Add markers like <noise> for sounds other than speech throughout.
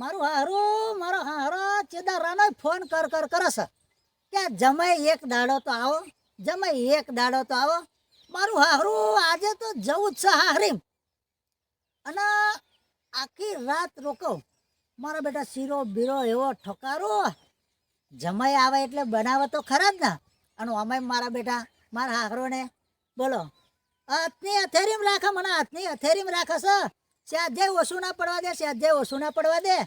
મારું હારું મારો હારો ચેદારાનો ફોન કર કર કરસ કે જમાઈ એક દાડો તો આવો. જમાઈ એક દાડો તો આવો મારું હારું આજે તો જવું જ છે હારીમ અને આખી રાત રોકો. મારા બેટા શીરો બીરો એવો ઠકારો. જમાઈ આવે એટલે બનાવે તો ખરા જ ને. અને અમે મારા બેટા મારા હાહરોને. બોલો. હાથની અથેરીમ રાખે મને, હાથની અથેરીમ રાખે છે સ્યાધ્યાય ઓછું ના પડવા દે, સ્યાધ્યાય ઓછું ના પડવા દે.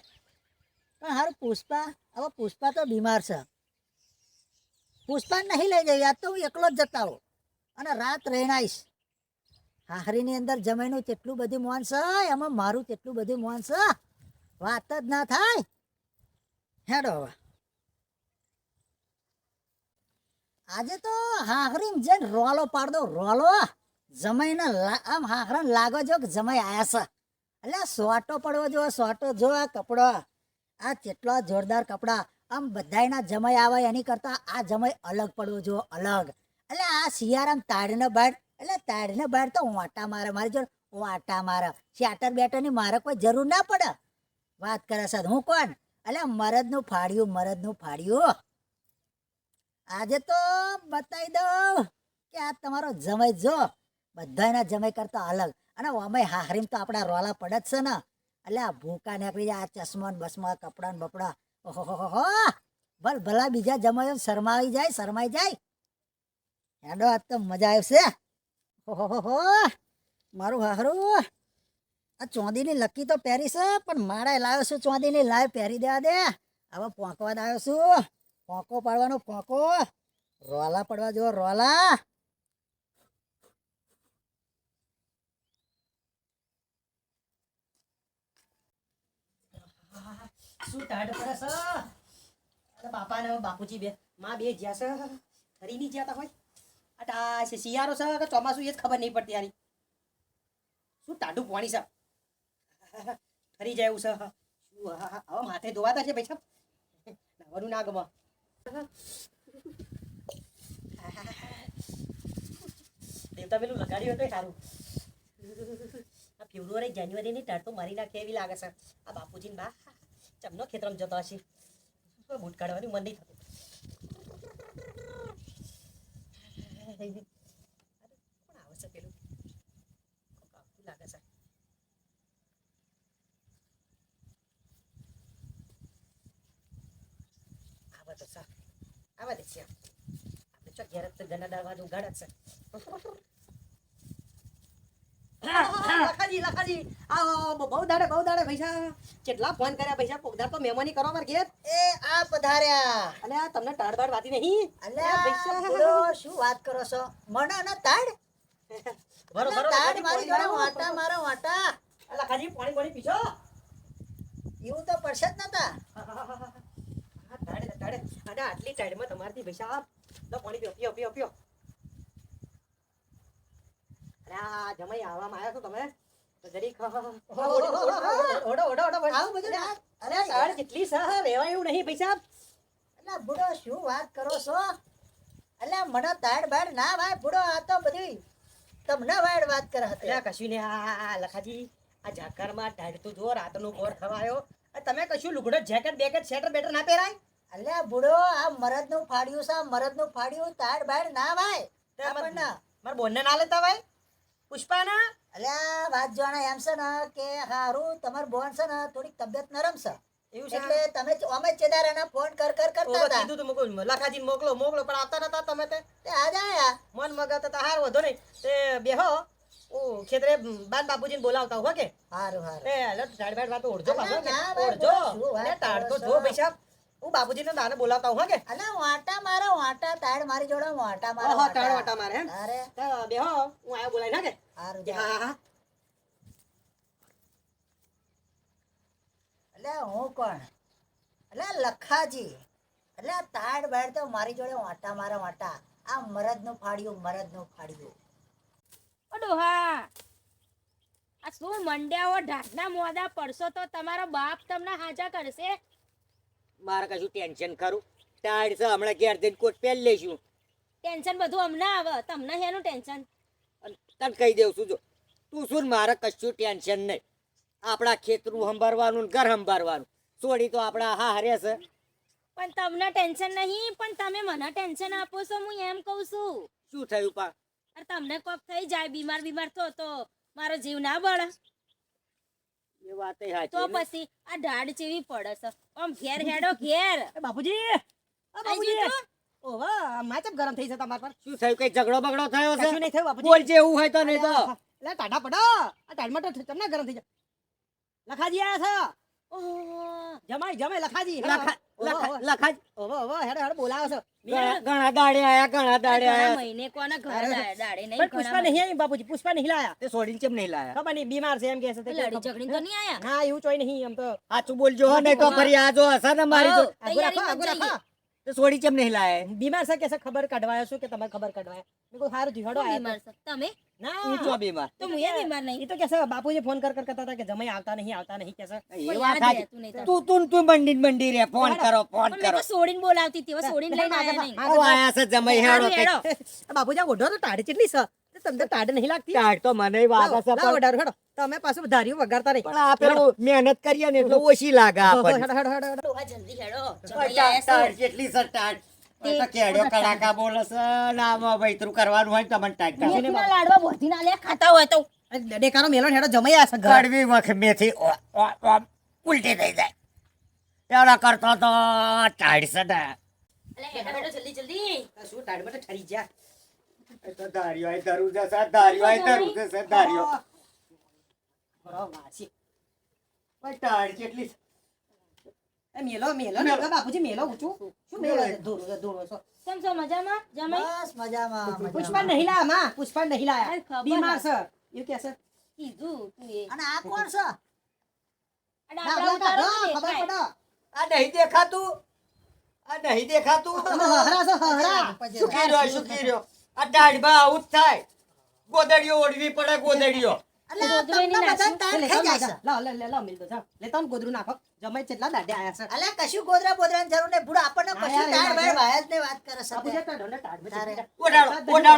પણ હારું, પુષ્પા હવે પુષ્પા તો બીમાર છે. પુષ્પા નહીં લઈ જઈ આજ તો હું એકલો જ જતા હોઉં. અને રાત રહેણાઈશ. હાહરીની અંદર જમાઈનું તેટલું બધું મોન છે, એમાં મારું તેટલું બધું મોન છે. વાત જ ના થાય. હેડો હવે. આજે તો હાહરીમ જઈને રોલો પાડ દો રોલો. જમાઈને આમ હાહરણ લાગો જો કે જમાઈ આયા છે. એટલે સોટો પડવો જો સોટો જો આ કપડો. આ કેટલો જોરદાર કપડા. આમ બધાયના જમાઈ આવે, એની કરતા આ જમાઈ અલગ પડવો જો અલગ. એટલે આ શિયાળામ તાળીને બાડ એટલે તાડીને બાડ તો વાંટા મારે, મારી જોડે વાંટા મારે. શેટર બેટરની મારે કોઈ જરૂર ના પડે. વાત કરે સાહેબ હું કોણ? એટલે મરદનું ફાડ્યું મરદનું ફાડ્યું આજે તો બતાવી દઉં કે આ તમારો જમાઈ જો. બધાના જમાઈ કરતા અલગ. અને અમે હાહરીમ તો આપણા રોલા પડે જ છે ને. એટલે આ ભૂકા નીકળી જાય, આ ચશ્મા ને બસમા કપડા ને બપડા. ઓહો ભલ, ભલા બીજા જમાયો શરમાવી જાય, શરમાઈ જાય. હેડો, આજ તો મજા આવશે. ઓહો મારું હાહરું. આ ચોંદીની લકી તો પહેરી છે, પણ મારા લાવ્યો છું ચોંદીની લાય પહેરી દેવા દે. હવે પોંકવા આવ્યો છું. પોંકો પાડવાનો પોંકો રોલા પડવા જો રોલા. શું ટાઢ પડે છે? અરે બાપા ને બાપુજી બે, માં બે જ્યાં છે, ફરી નહીં જ્યાં હોય. આ છે, શિયાળો છે કે ચોમાસું એ જ ખબર નહીં પડતી યારી શું ટાઢું પાણી છે? ફરી જાય એવું છે. શું હવે માથે ધોવાતા છે ભાઈ સાહેબ નવાનું ના ગમા. દેવતા પેલું લગાડ્યું હતું સારું. આ ફેબ્રુઆરી, જાન્યુઆરીની ટાઢ તો મારી નાખે એવી લાગે છે. આ બાપુજીને બા. ચમનો ખેતરમાં જતો હશે. બૂટ કાઢવાનું મન નહીં થતું. આવે આવે તો સા આવા દે છે આપણે ચો ઘેર તો ગના દાળવા ઉગાડે છે. લખાજી લખાજી. આ બહુ દાડે બહુ દાડે પૈસા. કેટલા ફોન કર્યા પૈસા? કોકદાર તો મહેમાની કરવા માર ઘેર. એ આ પધાર્યા. અલે આ તમને ટાળ બાડ વાતી નહીં. અલે પૈસા. બોલો, શું વાત કરો છો? મને ના તાડ? ભરો તાડ મારી જોડે વાટા મારો વાટા. લખાજી પાણી પાણી પીજો. એવું તો પડશે જ નતા. તાડે ટાળે અને આટલી તાડમાં તમારથી પૈસા લો પાણી પીઓ પીઓ પીઓ પીઓ અરે તમે શું વાત કરો છો અલ્યા મને તાડ બાડ ના ભાઈ બુડો આ તો બધી તમને વાડ વાત કરે હતી કશું ને આ લખાજી આ ઝાકરમાં ઢાળતું જો રાતનો ગોળ ખવાયો તમે કશું લુગડો જેકેટ બેકેટ સ્વેટર બેટર ના પહેરાય અલ્યા બુડો આ મરદનું ફાડ્યું છે મરદનું ફાડ્યું તાડ બાડ ના ભાઈ આપણને મારા બોનને ના લેતા ભાઈ? પુષ્પાના? અલ્યા વાત જાણે એમ છે ને કે હારું તમાર બોન છે ને થોડીક તબિયત નરમ છે. એવું છે? એટલે તમે અમે ચેદારાના ફોન કર કર કરતા હતા. કીધું તો મોકલો લખાજી મોકલો મોકલો પણ આવતા નતા તમે તે? આજ આયા. મન મગાતા તા હાર વધો નહીં. તે બેહો. ઓ ખેતરે બાન બાપુજીને બોલાવતા હો કે? હારું હારું. એ અલે સાડી બાળ વાતો ઓળજો પાછો ઓળજો. શું તાર તો જો? પૈસા. હું બાપુજીને દાને બોલાવતા હું કે? અલા વાટા મારા વાટા તાડ મારી જોડે વાટા મારો ઓહો ટાળ વાટા મારે અરે તો બેહો હું આયો બોલાય ના કે? હારું હા જા. હા હા એટલે હું કોણ? અલે લખાજી. અલે તાડ બાડ તો મારી જોડે વાટા મારા વાટા. આ મરદનું ફાડ્યું મરદનું ફાડ્યું ઓ ડોહા. આ શું મંડ્યાઓ ઢાકના મોદા પડશો તો તમારો બાપ તમને હાજા કરશે? મારે કશું ટેન્શન ખરું? ટાઈડ છે હમણાં ઘેર જઈને કોટ પહેરી લઈશું. ટેન્શન બધું અમને આવે તમને હેનું ટેન્શન તને કહી દઉં છું જો. તું શું મારે કશું ટેન્શન નહીં. આપણા ખેતરું સંભાળવાનું ને ઘર સંભાળવાનું. સોડી તો આપણા હા હરે છે. પણ તમને ટેન્શન નહીં પણ તમે મને ટેન્શન આપો છો હું એમ કહું છું. શું થયું પા? અરે તમને કોક થઈ જાય બીમાર બીમાર થો તો મારો જીવ ના બળે. એ વાત તો પછી આ ઢાડ ચેવી પડે છે. આમ ઘેર હેડો ઘેર. એ બાપુજી આ બાપુજી. ગરમ થઈ છે તમારા પર? શું થયું? કઈ ઝઘડો બગડો થયો નહીં થયું બાપુજી. બોલ જે એવું હોય તો નહીં તો. પડો. આ ટાઢમાં તો તમને ગરમ થઈ જાય લખાજી આયા છે? જમાઈ જમાઈ લખાજી લખા લખા લખા જ. ઓવો ઓવો હેડો હેડો બોલાવો છો. ઘણા ઘણા દાડે આયા ઘણા દાડે આયા. મહિને કોના ઘર દાડે દાડે નહીં પુષ્પા નહીં આવી બાપુજી પુષ્પા નહીં લાયા. તે સોડીને કેમ નહીં લાયા? ખબર નહીં બીમાર છે એમ કે છે તે લડી ઝઘડી તો નહીં આયા? ના એવું ચોય નહીં એમ તો. સાચું બોલજો નહીં તો ફરી આજો હસા ને મારી તો આગુ રાખો આગુ રાખો. તે સોડી કેમ નહીં લાયા? બીમાર છે કે છે? ખબર કાઢવાયો છું કે તમારે ખબર કઢવાય મેં કોઈ હારું થયું આયા બીમાર છે? તમે? ના. હું તો બીમાર. તો હું એ બીમાર નહીં. એ તો કે છે બાપુજી ફોન કર કર કરતા હતા કે જમાઈ આવતા નહીં આવતા નહીં કે છે. એ વાત સાચી. તું તું તું મંડી ને મંડી રે ફોન કરો ફોન કરો. તો સોડીને બોલાવતી હતી હવે સોડીને લઈને આયા નહીં. આયા છે જમાઈ હેડો સારું, બાપુજી ઓઢો તો ટાઢ કેટલી છે. તમને તાડ નહીં લાગતી? તાડ તો મને વાગે છે પણ ઓઢાડો, હેડો. તમે પાછું ધાર્યું વગાડતા નહીં. પણ આ પેલો મહેનત કરીએ ને એટલે ઓછી લાગે આપણને. હેડો હેડો હેડો હેડો. જલ્દી હેડો. કેટલી સર તાડ. તો કેડ્યો કડાકા બોલે છે ને આમાં કરવાનું હોય તમને લે ખાતા હોય તો. ડેકાનો હેડો જમાઈ છે વખ મેથી ઓ- ઓ- ઉલટી થઈ જાય. એવડા કરતો તો હેડો જલ્દી જલ્દી. શું ઠરી તો ધાર્યો આય ધરું જશે, ધાર્યો આય ધરું જશે, ધાર્યો. બરાબર, વાસી. ઓય, ટાઢ કેટલી? એ મેલો મેલો ને મેલો. બાપુજી મેલો ઊંચું. શું મેલો? ધોરો છે, ધોરો છે. કેમ છો? મજામાં? જમાઈ? બસ મજામાં પુષ્પા. નહીં લાયા માં. પુષ્પા નહીં લાયા. બીમાર છે. એવું કે છે? કીધું તું એ. અને આ કોણ છે? ખબર પડો. આ નહીં દેખાતું. આ નહીં દેખાતું. હહરા છો હહરા. શું કર્યો શું કર્યો? આ દાઢમાં આવું જ થાય. ગોદડીઓ ઓળવી પડે ગોદડીઓ.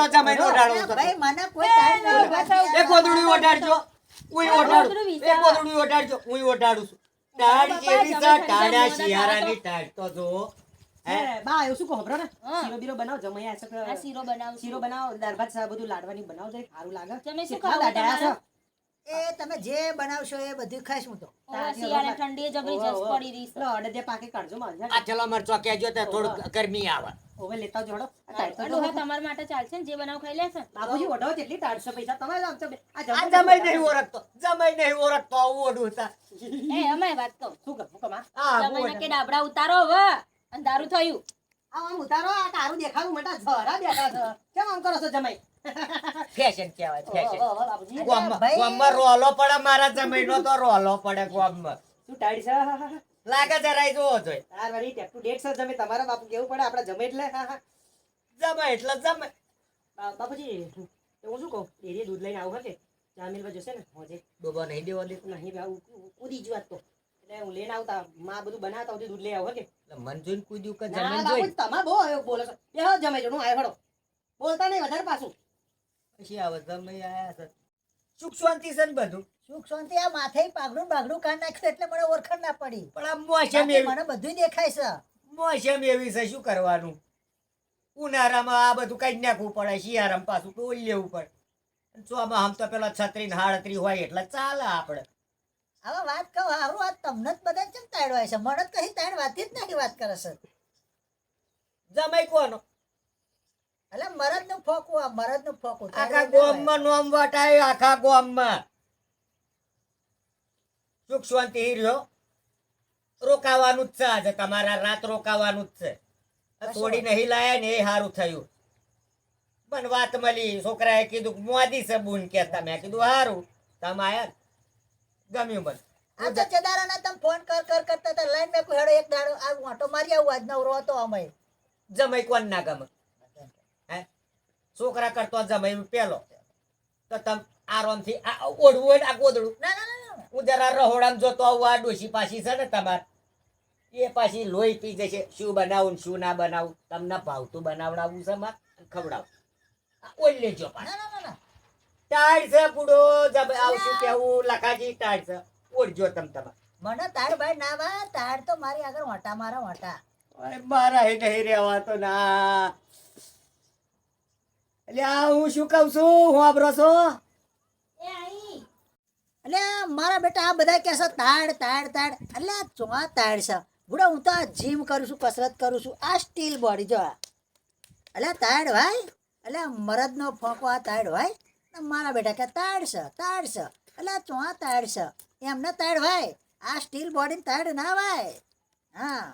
જ ઓઢાડો. છું. ટાઢ જેવી છે જમાઈ શિયાળાની ટાઢ તો હે, બા એવું શું કહો ખબર ને? શીરો બીરો બનાવો જમાઈ આયા છે આ કે શીરો બનાવું શીરો બનાવો દાળ ભાત બધું લાડવાની બનાવો જરીક સારું લાગે. તમે શું કેટલા ખાવું તમારે? એ તમે જે બનાવશો એ બધું ખાઈશ હું તો. શિયાળે ઠંડી જબરી જસ પડી રહી છે. લો, અડદિયા પાકે કાઢજો મારે આ ચલો મરચો કહેજો તો થોડું ગરમી આવે. ઓવે લેતા જોડો. તો તમારા માટે ચાલશે ને જે બનાવ ખાઈ લેશે. બાપુજી ઓઢો કેટલી ટાઢસો પૈસા? તમે લાવો છો. આ જમાઈ નહીં ઓરખતો જમાઈ નહીં ઓરખતો આવું ઓઢું હતા. એ અમે વાત તો. શું કહું કમા આ? જમાઈ કે ડાબડા ઉતારો હવે. અંધારું થયું આમ આમ ઉતારો આ તારું દેખાડું મટા ઝરા બેઠા છે કેમ આમ કરો છો જમાઈ ફેશન કહેવાય ફેશન ગામમાં રોલો પડે મારા જમાઈનો તો રોલો પડે ગોમમાં શું ટાઈડ છે. લાગે જરાય જોવો જોઈએ તાર વરી ટેપ ટુ ડેટ છે જમે તમારા બાપુ કેવું પડે આપણા જમે એટલે હા, હા. એટલે જમે બાપુજી હું શું કહું એરી દૂધ લઈને આવું હશે જામીલ જશે ને હોજે ડોબો નહીં દેવા દે નહીં કૂદી જ વાત તો એટલે હું લઈને આવતા માં બધું બનાવતા હોતી દૂધ લઈ આવું હકે એટલે મન જોઈને કૂદ્યું કે જમીન બાપુ જોઈને બહુ આવ્યો બોલો છો. એ હો જમે જોડું આવ્યો હળો બોલતા નહીં વધારે પાછું. પછી આવે જમાઈ આયા છે. સુખ શાંતિ છે ને બધું? સુખ શાંતિ આ માથે પાઘડું બાગડું કાઢ નાખ્યું એટલે મને ઓળખાણ ના પડી. પણ આ મોસમ એવી મને બધું દેખાય છે. મોસમ એવી છે શું કરવાનું? ઉનાળામાં આ બધું કઈ નાખવું પડે શિયાળામાં પાછું ડોલ લેવું પડે. ચોમાં આમ તો પેલા છત્રી ને હાડત્રી હોય એટલે ચાલે આપણે હવે વાત કહો હારું આ તમને જ બધા કેમ તાળ્યો છે? મને જ કહી તાડ વાતી જ નાખી વાત કરે છે. જમાઈ કોનો એટલે મરદનું ફોકું આ મરદનું ફોકું આખા ગામમાં નોમ વટાય આખા ગામમાં. સુખ શાંતિ રહ્યો રોકાવાનું જ છે આજે તમારા રાત રોકાવાનું જ છે. થોડી નહીં લાયા ને એ સારું થયું. પણ વાત મળી છોકરાએ કીધું મોદી છે બુન કે તમે કીધું સારું તમે આયા ગમ્યું મને આ તો ચદારાના તમે ફોન કર કર કરતા હતા. લાઈન મેં હેડો એક દાડો આ વાંટો મારી આવું આજ નવરો હતો અમે. જમાઈ કોણ ના ગમે? હે? છોકરા કરતો જમાઈ પેલો. તો તમ આરામથી આ ઓઢવું હોય આ ગોદડું. ના ના ના, હું જરા રહોડામાં જોતો આવું આ ડોશી પાછી છે ને તમાર. એ પાછી લોહી પી જશે. શું બનાવું શું ના બનાવું? તમને ભાવતું બનાવડાવવું છે માર? ખવડાવું. આ ઓલ લેજો પાછું. ના ના ના. ટાઈડ છે પૂડો જબ આવશું કેવું? લખાજી ટાઈડ છે ઓળજો તમ તમે મને તાડ ભાઈ ના વા તાડ તો મારી આગળ વટા મારા હોટા અરે મારા હે નહીં રહેવા તો ના. એટલે આ હું શું કહું છું? હું આબરો છો? અલ્યા મારા બેટા આ બધા કહેશો તાડ તાડ તાડ. એટલે આ ચોા તાડ છે. બુડા હું તો આ જીમ કરું છું કસરત કરું છું. આ સ્ટીલ બોડી જો અલ્યા તાડ ભાઈ એટલે મરદનો ફોંકો આ તાડ ભાઈ. મારા બેટા કે તાડ છે એટલે તું આ તાડશે. એમને તાડ ભાઈ. આ સ્ટીલ બોડી તાડ ના ભાઈ. હા.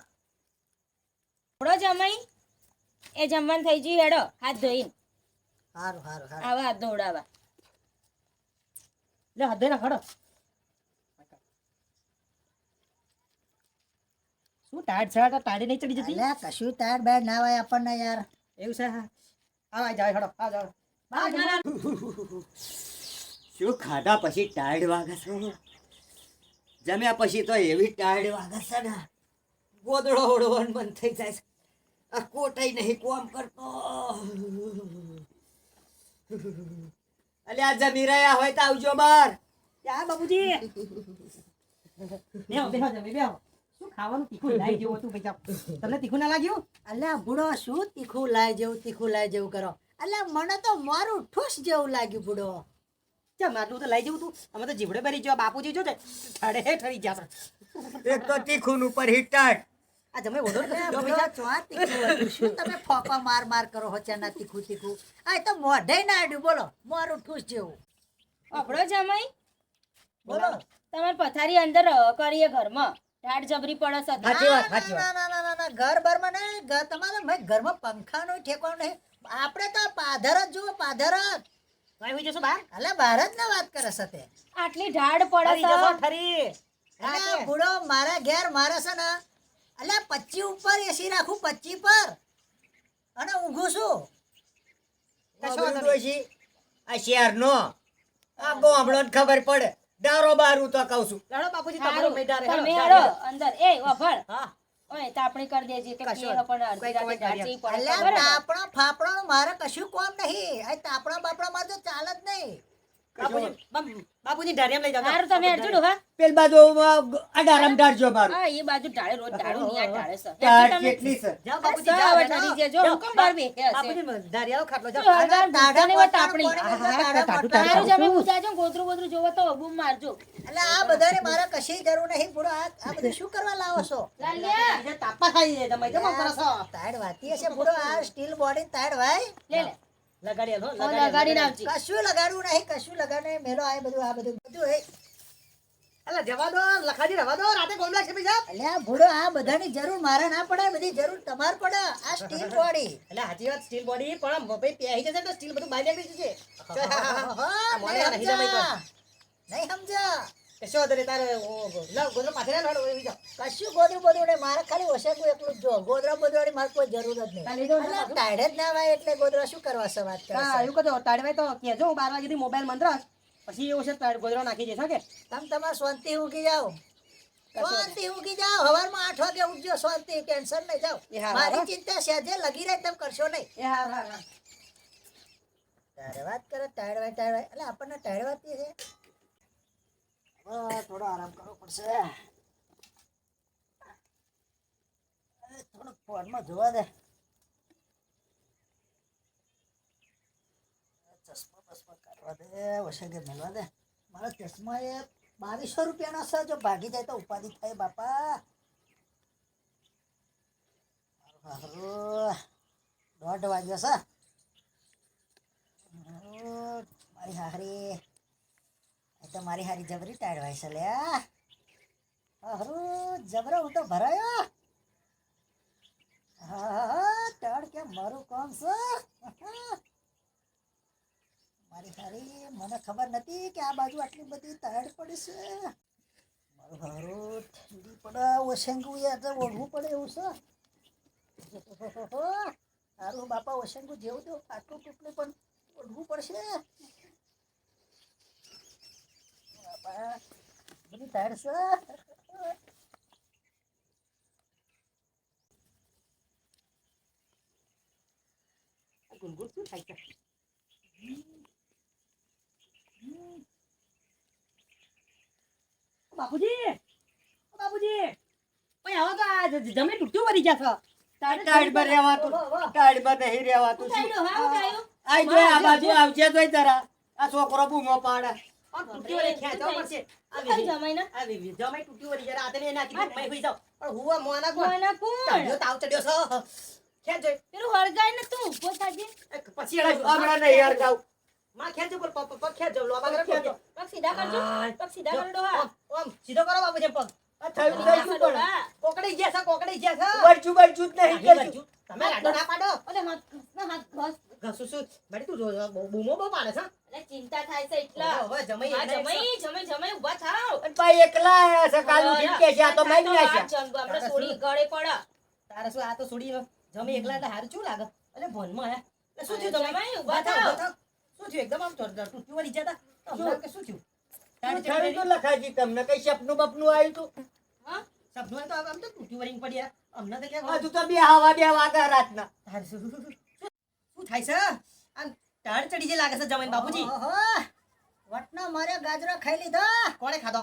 થોડો જમાઈ. એ જમવાનું થઈ ગયું હેડો હાથ ધોઈને. સારું સારું સારું આવા હાથ ધોવડાવા લે હાથ ધોઈને ખડો શું ટાયર છે? તો ટાયર નહીં ચડી જતી. લે કશું તાડ બેડ ના હોય આપણને યાર. એવું છે? હા. આવા જાય ખડો આ જાવ શું ખાધા પછી ટાયર્ડ વાગે છે? જમ્યા પછી તો એવી ટાયર્ડ વાગે છે ને. ગોદડો ઓળવાનું બંધ થઈ જાય છે. આ કોટાઈ નહીં કોમ કરતો. અલ્યા જમી રહ્યા હોય તો આવજો બાર. યા બાબુજી બેહો બેહો જમી બેહો. શું ખાવાનું? તીખું લાઈ જેવું હતું ભાઈ તમને તીખું ના લાગ્યું? અલ્યા બુડો શું તીખું લાય જેવું તીખું લાય જેવું કરો? અલ્યા મને તો મારું ઠૂસ જેવું લાગ્યું બુડો ચમ આટલું તો લઈ જવું તું. અમે તો જીવડે ભરી જો બાપુજી જોજે ઠડે ઠરી ગયા એક તો તીખું ઉપર હિટાટ આ તમે હતું. શું તમે ફોફા માર માર કરો છો ચાના તીખું તીખું? આ તો મોઢે ના આડ્યું બોલો મારું ઠૂસ જેવું. આપણો જમાઈ. બોલો. તમાર પથારી અંદર કરીએ ઘરમાં. ટાઢ જબરી પડે સાચી ના ના ના ના ના ઘર બરમાં નહીં. ઘર તમારે ઘરમાં પંખાનો ઠેકો નહીં. આપણે તો પાધર જ જુઓ પાધર જ. કઈ હોય જશો બાર? બહાર જ ના વાત કરે છે તે. આટલી ઢાળ પડે ઠરી છે. જશો ઠરી અલ્યા મારા ઘેર મારે છે ને અલ્યા પચ્ચી ઉપર એસી રાખું પચ્ચી પર. અને ઊંઘું છું આ કશો નો આ ગોમડો ખબર પડે. ડારો બારું તો કહું છું. લડો બાપુજી તમારો હેડો અંદર એ વફળ હા. ઓય તાપણી કરી દેજે કે કશો કેહ પણ અડધી રાતે કોઈ ઢાળ કાર્ય. ચેવી પડે અલ્યા ખબર હે ને? તાપણા ફાપણા મારે કશું કોમ નહીં આ તાપણા બાપણા માં તો ચાલે જ નહીં બાપુજી લઈ તમે ડોહા. પેલ બાજુ મારું. હા એ બાજુ ઢાળે રોજ ઢાળું આ ઢાળે કેટલી જજો. હુકમ બાર ખાટલો. તાપણી. ટાટું, જમે ગોતરું જોવો તો બૂમ મારજો. એટલે આ બધાને મારે કશી જરૂર નહીં પૂરો આ આ બધું શું કરવા લાવો છો? લાલ્યા! તાપા ખાઈ તમે તાડ વાતી હશે પૂરો આ સ્ટીલ બોડી તાડ ભાઈ. લે લે. લગાડી આલો, લગાડી લગાડીને કશું લગાડવું નહીં કશું લગાડ મેલો આ બધું આ બધું બધું હે અલા, જવા દો લખાજી રવા દો રાતે ગોમ લાગશે બીજા એટલે આ આ બધાની જરૂર મારે ના પડે બધી જરૂર તમાર પડે આ સ્ટીલ બોડી એટલે સાચી વાત સ્ટીલ બોડી પણ ભાઈ પહેરી જશે તો સ્ટીલ બધું બહાર નીકળી જશે મને નહીં નહીં સમજા નહીં સમજા કશો વાંધો તારે ઓ, લાવ, ગોદડો પાથરી આલો, હાલો, એવી જાઓ. કશું ગોદરું બોદરું મારે ખાલી ઓશેકું એકલું જો ગોદરા બોદરાની મારે કોઈ જરૂર જ નહીં. હા, લીધો ને એટલે ટાયર જ ના વાય એટલે ગોદરા શું કરવા છે વાત કરે હા, એવું કરજો, તાળીભાઈ તો કહેજો, હું બાર વાગ્યાથી મોબાઈલ મંત્રસ, પછી એવું છે નાખી દેશો કે તમે તમારે શાંતિ ઊંઘી જાઓ. શાંતિ ઊંઘી જાઓ. હવારમાં આઠ વાગે ઉઠજો શાંતિ ટેન્શન નહીં જાઓ. મારી ચિંતા સહેજે લગી રહે તમે કરશો નહીં. હા હા હા. તારે વાત કરે ટાયર વાય ટાયર વાય. એટલે આપણને ટાયર વાતી છે. થોડો આરામ કરવો પડશે. થોડો ફોનમાં જોવા દે. ચશ્મા બસમા કાઢવા દે વસંગે દે મારા ચશ્મા એ બાવીસો રૂપિયાનો છે, જો ભાગી જાય તો ઉપાધિ થાય બાપા. દોઢ વાગ્યો છે. મારી હારી એ તો મારી હારી જબરી ટાળવાય છે લ્યા હારું જબરો હું તો ભરાયો. હા, ટાળ કે મારું કોણ છે. મારી હારી, મને ખબર નથી કે આ બાજુ આટલી બધી ટાળ પડી છે. મારું હારું, ઠંડી પડે ઓશંગું યાદ ઓઢવું પડે એવું છે. સારું બાપા ઓશંગું જેવું તેવું ફાટલું તૂટલું પણ ઓઢવું પડશે. બાપા બધી છે આ શું થાય છે બાપુજી બાપુજી ઓય આવો તો આ જમે તૂટ્યું વળી ગયા છો. રહેવાતું ટાઈડમાં નહીં રહેવાતું શું શું થયું? હા, આઈ જોઈ આ બાજુ આવજે જોઈ જરા આ છોકરો બૂમો પાડે. આ તૂટ્યું વળી પડશે જમાઈ જરા નાખી મેં. પણ હું મોના કોણ? તાવ ચડ્યો છે. ખેંચ જોઈ. પેલું ને તું ઊભો થાજે. પછી એના- હમણાં નહીં યાર ગાવમાં પગ- પગ જો લોબા કરે. પગ સીધા કરજો. પગ સીધા કરો ડોહા. ઓમ, ઓમ, સીધો કરો બાપુજી પગ. આ થયું સીધા થયું પણ કોકડી ગયા છે, કોકડી ગયા છે. બરચું બરચું જ નહીં આગે તમે રાડો ના પાડો. અરે હાથ ઘસના હાથ ઘસ. ઘસું છું. મારી તું બૂમો બહુ પાડે છે. અરે ચિંતા થાય છે એટલા. હવે જમાઈ હા, એકલા એકલા. જમાઈ, જમાઈ, જમાઈ ઊભા થાવ. અને ભાઈ એકલા આયા છે કાલ ઉઠીને કે છે આ તો મારી નાખ્યા જંગ આપણે સોડી ગળે પડે. તારે શું આ તો છોડી જમી એકલા એટલે હારું શું લાગે એટલે ભોનમાં આયા. એટલે શું થયું જમાઈ, ઊભા થાવ. શું થયું એકદમ આમ તા? શું થયું તારી તું લખાજી તમને કઈ સપનું બપનું આવ્યું તું? સપનું હોય તો આમ તો તૂટ્યું વળીને પડ્યા. અમને તો કેમ હજુ તો બે હવા બે વાગ્યા રાતના. શું થાય છે? આમ ટાળ ચડી જે લાગે છે જમાઈને બાપુજી. વટનો મારે ગાજરો ખાઈ લીધા. કોણે ખાધો?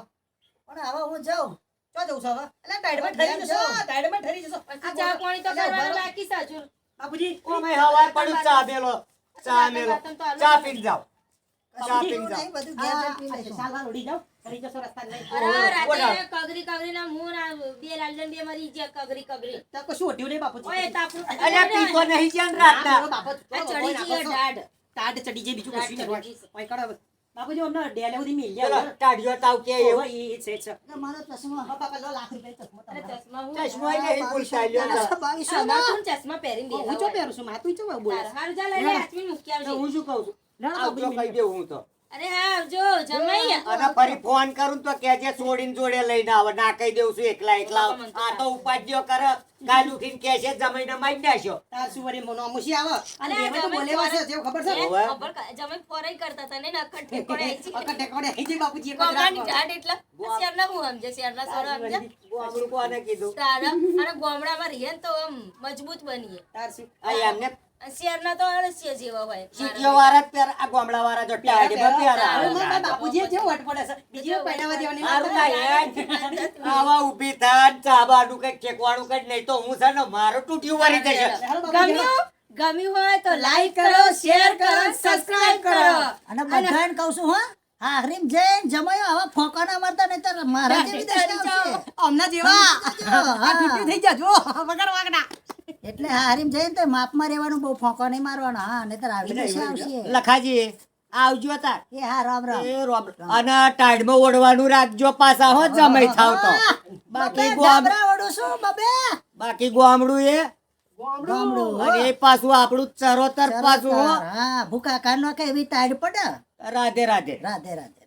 પણ હવે હું જાઉં. ચો જવું છે હવે? એટલે ટાઈડમાં ઠરી જશો. ટાઈડમાં ઠરી જશો. પછી ચા પાણી તો કરવાનું બાકી હવાર મેલો મેલો. પી આ તો બાપુજી ચડી જાય બીજું કશું નહીં. અમને ડેલે સુધી મિલ ચલો ટાઢિયો તાવ કે એવો. ઈ છે છે. મારો ચશ્મા હા, બાપા લો લાખ રૂપિયા ચશ્મો તમારો. ચશ્મા હું ચશ્મો નહીં ભૂલતા લ્યો બાવીસો, તો. ના. હું ચશ્મા પહેરીને હું જો ચો પહેરું છું? માતું ચો બોલે હારું જા લઈ લે હાથમાં મૂકી આવજે. હું શું કહું છું? આવજો કહી દેવું હું તો. અરે હા આવજો જમાઈ અને ફરી ફોન કરું તો કેજે છોડીને જોડે લઈને આવે. ના કહી દઉં છું એકલા એકલા આ તો ઉપાધ્યો કરે. કાલ ઉઠીને કે છે જમીને મારી નાખ્યો. તાર શું મોનો અમુસી આવે. અને અરે, તો તમે બોલેવા છે ખબર છે? ખબર જમાઈ ફોરાઈ કરતા હતા ને ઠેકોડે <laughs> આઈ છે. અકડ ટેકોડે બાપુજી એક જ ગોમડાની રાતમાં. શેરના હું સમજે શેરના સોરો સમજે ગામડું કોને કીધું તારા અને ગોમડામાં રહીએ ને તો આમ મજબૂત બનીએ. તાર શું આ એમને અને શેરના તો અળસિયા જેવા હોય. સીટીઓ વાળા જ આ ગામડા વાળા જો ટાઢીમાં પહેરે. અરે, મારા બાપુજીએ જેવું વટ પડે છે? બીજી વાર દેવાની ના હારું થાય. થાય હેડ. આવા ઊભી થાય ને ચા ઠેકવાનું કંઈક નહીં તો હું છે ને મારું તૂટ્યું વળી જશે. ગમ્યું? ગમ્યું હોય તો લાઈક કરો શેર કરો સબસ્ક્રાઇબ કરો. અને બધાને કહું છું હા જૈન જમાયો હવે ફોંકા ના મારતા નહીં તો મારા જેવી દશા આવશે. હમણાં જેવા? હા. થઈ જજો વગર વાગના એટલે હા હરીમ જૈન તો માપમાં રહેવાનું બહુ ફોંકો નહીં મારવાનો. હા નહીતર આવી આવશે. લખાજી આવજો તાર. એ હા રામ રામ. એ રામ. અને ટાઢમાં ઓઢવાનું રાખજો પાછા હો જમાઈ થાવ તો. બાકી ગોમડા ગોમ ઓઢું છું બબે. બાકી ગોમડું એ? ગોમડું અને એ પાછું આપણું ચરોતર પાછું હો. હા ભૂકા કાનો કે એવી ટાઈડ પડે? રાધે રાધે. રાધે રાધે.